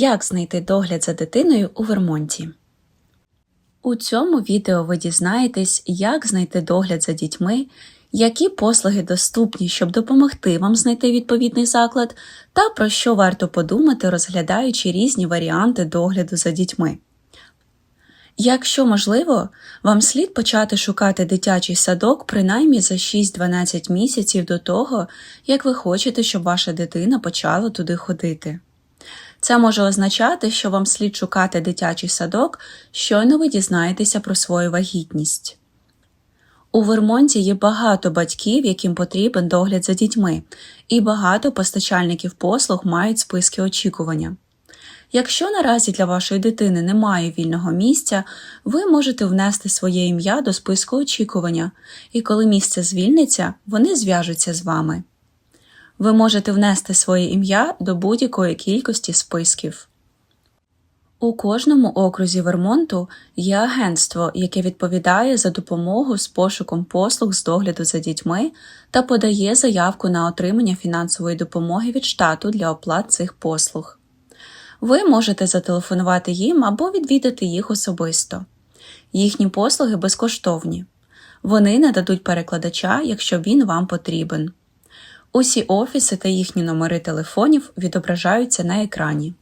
Як знайти догляд за дитиною у Вермонті? У цьому відео ви дізнаєтесь, як знайти догляд за дітьми, які послуги доступні, щоб допомогти вам знайти відповідний заклад, та про що варто подумати, розглядаючи різні варіанти догляду за дітьми. Якщо можливо, вам слід почати шукати дитячий садок принаймні за 6-12 місяців до того, як ви хочете, щоб ваша дитина почала туди ходити. Це може означати, що вам слід шукати дитячий садок, щойно ви дізнаєтеся про свою вагітність. У Вермонті є багато батьків, яким потрібен догляд за дітьми, і багато постачальників послуг мають списки очікування. Якщо наразі для вашої дитини немає вільного місця, ви можете внести своє ім'я до списку очікування, і коли місце звільниться, вони зв'яжуться з вами. Ви можете внести своє ім'я до будь-якої кількості списків. У кожному окрузі Вермонту є агентство, яке відповідає за допомогу з пошуком послуг з догляду за дітьми та подає заявку на отримання фінансової допомоги від штату для оплат цих послуг. Ви можете зателефонувати їм або відвідати їх особисто. Їхні послуги безкоштовні. Вони нададуть перекладача, якщо він вам потрібен. Усі офіси та їхні номери телефонів відображаються на екрані.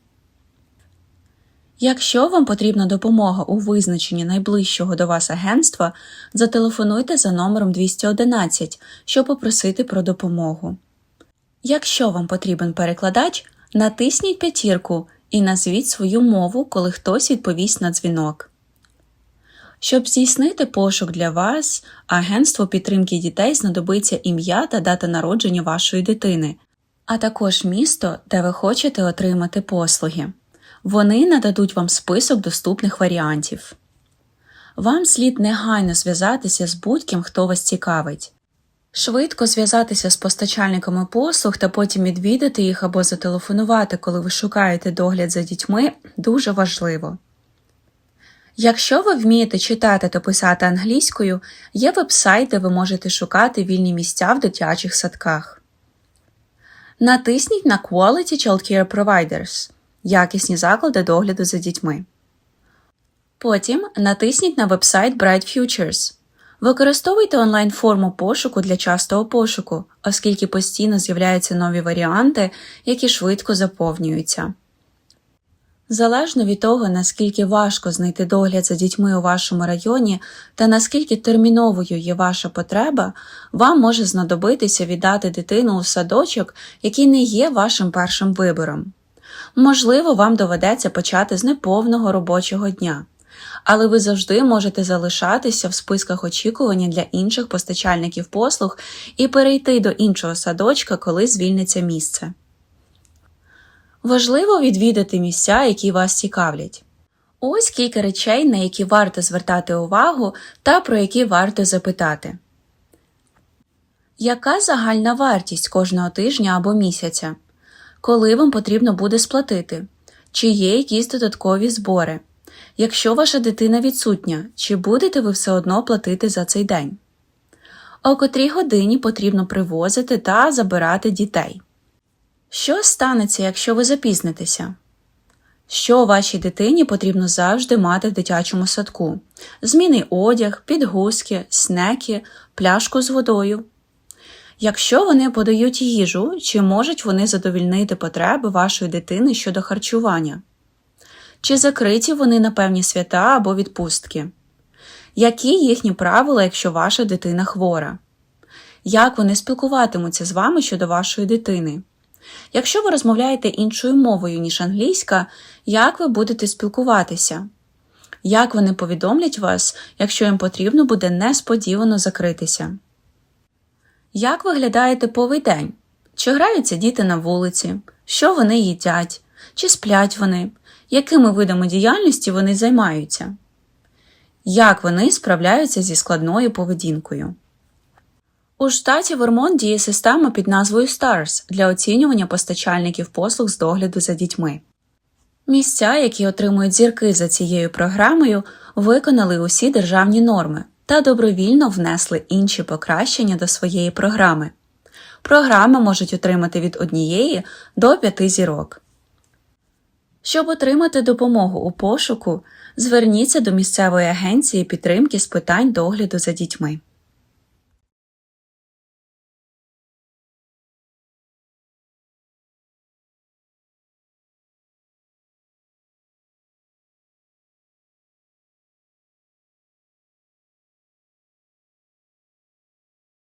Якщо вам потрібна допомога у визначенні найближчого до вас агентства, зателефонуйте за номером 211, щоб попросити про допомогу. Якщо вам потрібен перекладач, натисніть п'ятірку і назвіть свою мову, коли хтось відповість на дзвінок. Щоб здійснити пошук для вас, агентству підтримки дітей знадобиться ім'я та дата народження вашої дитини, а також місто, де ви хочете отримати послуги. Вони нададуть вам список доступних варіантів. Вам слід негайно зв'язатися з будь-ким, хто вас цікавить. Швидко зв'язатися з постачальниками послуг та потім відвідати їх або зателефонувати, коли ви шукаєте догляд за дітьми, дуже важливо. Якщо ви вмієте читати та писати англійською, є веб-сайт, де ви можете шукати вільні місця в дитячих садках. Натисніть на Quality Childcare Providers якісні заклади догляду за дітьми. Потім натисніть на веб-сайт Bright Futures. Використовуйте онлайн-форму пошуку для частого пошуку, оскільки постійно з'являються нові варіанти, які швидко заповнюються. Залежно від того, наскільки важко знайти догляд за дітьми у вашому районі та наскільки терміновою є ваша потреба, вам може знадобитися віддати дитину у садочок, який не є вашим першим вибором. Можливо, вам доведеться почати з неповного робочого дня, але ви завжди можете залишатися в списках очікування для інших постачальників послуг і перейти до іншого садочка, коли звільниться місце. Важливо відвідати місця, які вас цікавлять. Ось кілька речей, на які варто звертати увагу та про які варто запитати. Яка загальна вартість кожного тижня або місяця? Коли вам потрібно буде сплатити? Чи є якісь додаткові збори? Якщо ваша дитина відсутня, чи будете ви все одно платити за цей день? О котрій годині потрібно привозити та забирати дітей? Що станеться, якщо ви запізнитеся? Що вашій дитині потрібно завжди мати в дитячому садку? Зміний одяг, підгузки, снеки, пляшку з водою. Якщо вони подають їжу, чи можуть вони задовільнити потреби вашої дитини щодо харчування? Чи закриті вони на певні свята або відпустки? Які їхні правила, якщо ваша дитина хвора? Як вони спілкуватимуться з вами щодо вашої дитини? Якщо ви розмовляєте іншою мовою, ніж англійська, як ви будете спілкуватися? Як вони повідомлять вас, якщо їм потрібно буде несподівано закритися? Як виглядає типовий день? Чи граються діти на вулиці? Що вони їдять? Чи сплять вони? Якими видами діяльності вони займаються? Як вони справляються зі складною поведінкою? У штаті Вермонт діє система під назвою STARS для оцінювання постачальників послуг з догляду за дітьми. Місця, які отримують зірки за цією програмою, виконали усі державні норми та добровільно внесли інші покращення до своєї програми. Програми можуть отримати від однієї до п'яти зірок. Щоб отримати допомогу у пошуку, зверніться до місцевої агенції підтримки з питань догляду за дітьми.